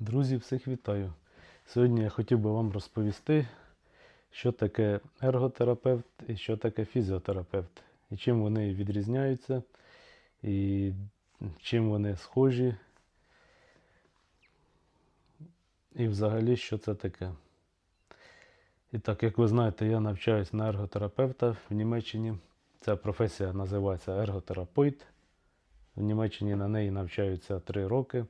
Друзі, всіх вітаю. Сьогодні я хотів би вам розповісти, що таке ерготерапевт і що таке фізіотерапевт, і чим вони відрізняються, і чим вони схожі, і взагалі, що це таке. І так, як ви знаєте, я навчаюсь на ерготерапевта в Німеччині. Ця професія називається ерготерапевт. В Німеччині на неї навчаються 3 роки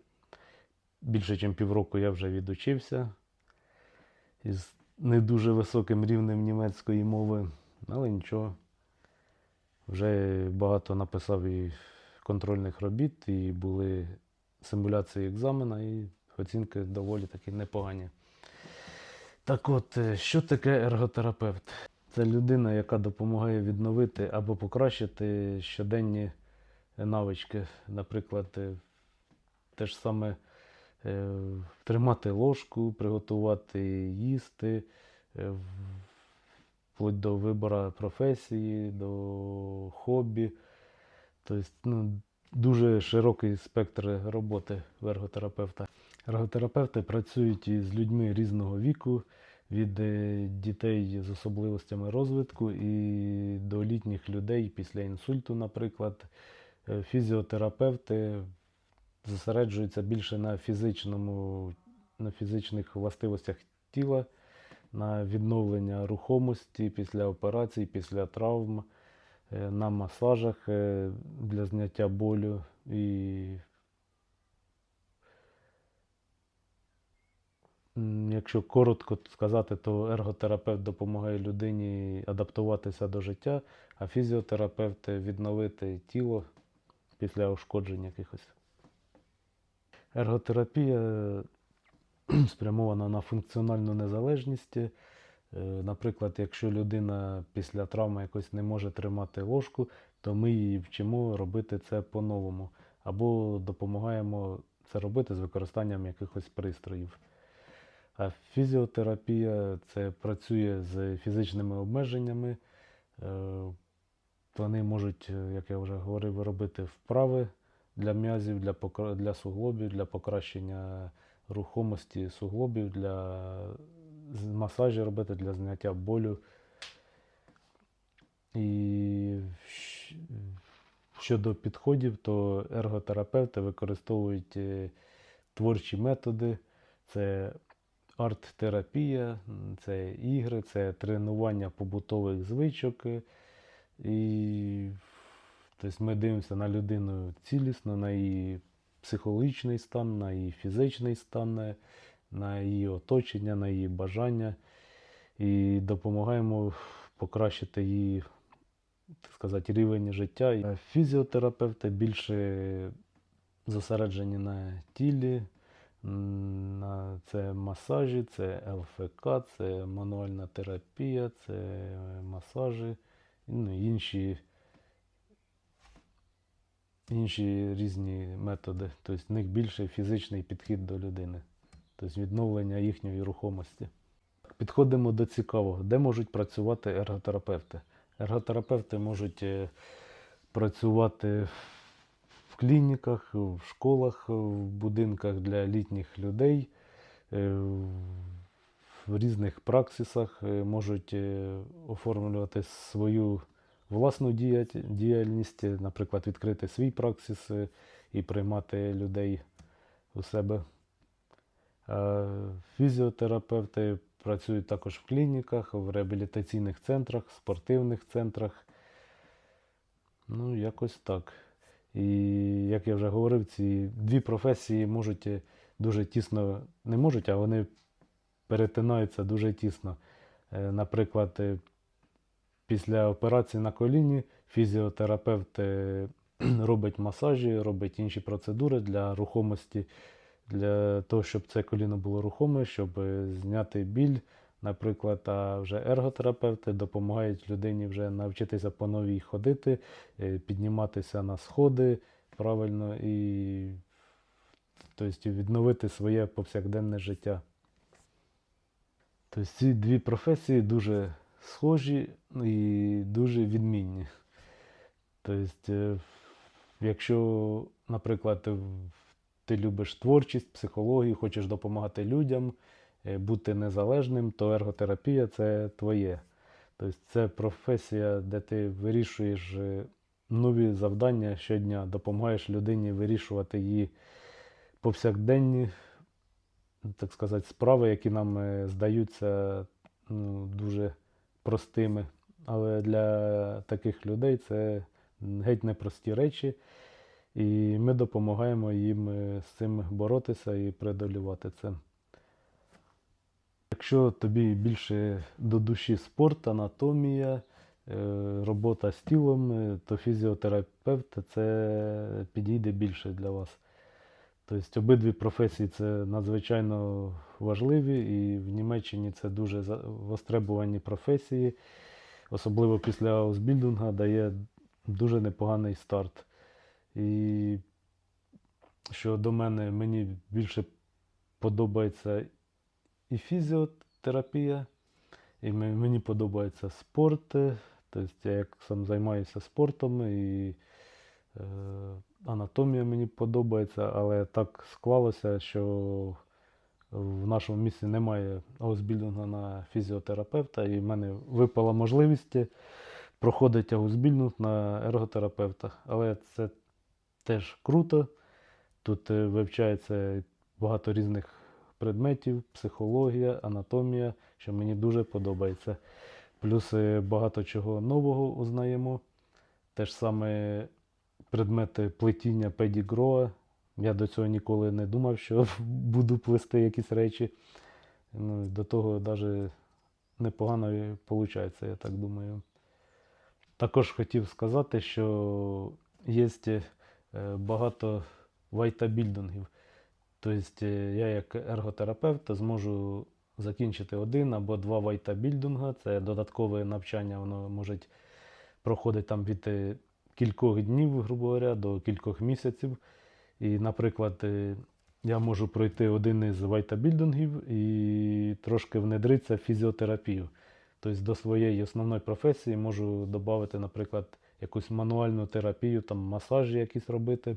більше, ніж півроку я вже відучився із не дуже високим рівнем німецької мови, але нічого. Вже багато написав і контрольних робіт, і були симуляції екзамена, і оцінки доволі таки непогані. Так от, е, що таке ерготерапевт? Це людина, яка допомагає відновити або покращити щоденні навички. Наприклад, е, те ж саме тримати ложку, приготувати їсти, е, вплоть до вибору професії, до хобі. Тобто, ну, дуже широкий спектр роботи в ерготерапевта. Ерготерапевти працюють із людьми різного віку, від е, дітей з особливостями розвитку і до літніх людей після інсульту, наприклад. Е, Фізіотерапевти зосереджуються більше на фізичному, на фізичних властивостях тіла, на відновлення рухомості після операцій, після травм, е, на масажах е, для зняття болю і Якщо коротко сказати, то ерготерапевт допомагає людині адаптуватися до життя, а фізіотерапевт відновити тіло після ушкоджень якихось. Ерготерапія спрямована на функціональну незалежність. Е, Наприклад, якщо людина після травми якось не може тримати ложку, то ми її вчимо робити це по-новому. Або допомагаємо це робити з використанням якихось пристроїв. А фізіотерапія це працює з фізичними обмеженнями. Е, Вони можуть, е, як я вже говорив, робити вправи для м'язів, для, покра- для суглобів, для покращення рухомості суглобів, для масажі робити для зняття болю. І щодо підходів, то ерготерапевти використовують е, творчі методи. Це арт-терапія, це ігри, це тренування побутових звичок. І тобто ми дивимося на людину цілісно, на її психологічний стан, на її фізичний стан, на її оточення, на її бажання. І допомагаємо покращити її, так сказати, рівень життя. Фізіотерапевти більше зосереджені на тілі, на це масажі, це ЛФК, це мануальна терапія, це масажі, ну, інші, інші різні методи. Тобто в них більше фізичний підхід до людини, тобто відновлення їхньої рухомості. Підходимо до цікавого, де можуть працювати ерготерапевти. Ерготерапевти можуть е, працювати в клініках, в школах, в будинках для літніх людей, е, в різних праксисах, е, можуть оформлювати свою власну діяльність, наприклад, відкрити свій праксис е, і приймати людей у себе. Е, Фізіотерапевти працюють також в клініках, в реабілітаційних центрах, спортивних центрах. Ну, якось так. І як я вже говорив, ці дві професії можуть е, дуже тісно, не можуть, а вони перетинаються дуже тісно. Наприклад, після операції на коліні фізіотерапевт е, робить масажі, робить інші процедури для рухомості, для того, щоб це коліно було рухоме, щоб е, зняти біль. Наприклад, а вже ерготерапевти допомагають людині вже навчитися по новій ходити, е, підніматися на сходи правильно і тобто, відновити своє повсякденне життя. Тобто ці дві професії дуже схожі і дуже відмінні. Тобто, е, якщо, наприклад, ти любиш творчість, психологію, хочеш допомагати людям, е, бути незалежним, то ерготерапія це твоє. Тобто це професія, де ти вирішуєш е, нові завдання щодня, допомагаєш людині вирішувати її повсякденні, так сказати, справи, які нам здаються ну, дуже простими. Але для таких людей це геть непрості речі, і ми допомагаємо їм е, з цим боротися і преодолювати це. Якщо тобі більше до душі спорт, анатомія, е, робота з тілом, е, то фізіотерапевт це підійде більше для вас. Тобто обидві професії це надзвичайно важливі, і в Німеччині це дуже востребувані професії, особливо після аусбільдинга дає дуже непоганий старт. І що до мене, мені більше подобається і фізіотерапія, і мені подобається спорт. Тобто я як сам займаюся спортом і е, анатомія мені подобається, але так склалося, що в нашому місті немає аусбільдингу на фізіотерапевта, і в мене випала можливість проходити аусбільдинг на ерготерапевта. Але це теж круто. Тут е, вивчається багато різних предметів, психологія, анатомія, що мені дуже подобається. Плюс е, багато чого нового узнаємо. Те ж саме предмети плетіння педігроа. Я до цього ніколи не думав, що буду плести якісь речі. Ну, до того навіть непогано виходить, я так думаю. Також хотів сказати, що є е, багато вайтабільдингів. Тобто е, я як ерготерапевт зможу закінчити один або два вайтабільдинга. Це додаткове навчання, воно може проходити там від е, кількох днів, грубо говоря, до кількох місяців. І, наприклад, е, я можу пройти один із вайтабільдингів і трошки внедритися в фізіотерапію. Тобто до своєї основної професії можу додати, наприклад, якусь мануальну терапію, там масажі якісь робити.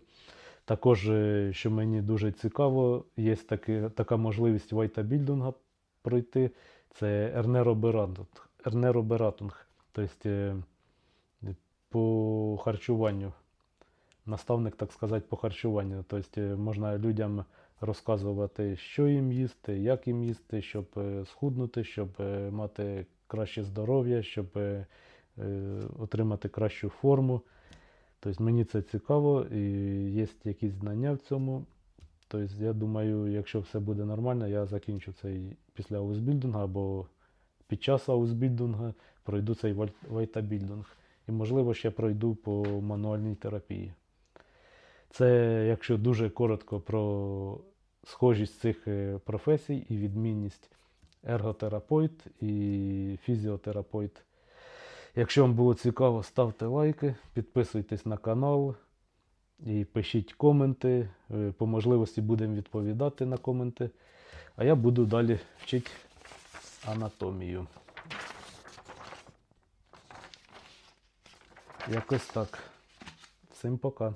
Також, е, що мені дуже цікаво, є таки, така можливість вайтабільдинга пройти. Це ернеробератунг. ернеробератунг. Тобто е, по харчуванню. Наставник, так сказати, по харчуванню. Тобто е, можна людям розказувати, що їм їсти, як їм їсти, щоб е, схуднути, щоб е, мати краще здоров'я, щоб отримати кращу форму. Тобто мені це цікаво і є якісь знання в цьому. Тобто, я думаю, якщо все буде нормально, я закінчу цей після аусбільдинга або під час аусбільдинга пройду цей вайтабільдинг. І, можливо, ще пройду по мануальній терапії. Це, якщо дуже коротко про схожість цих е, професій і відмінність ерготерапевт і фізіотерапевт. Якщо вам було цікаво, ставте лайки, підписуйтесь на канал і пишіть коменти. Е, По можливості будемо відповідати на коменти. А я буду далі вчити анатомію. Якось так. Всім пока.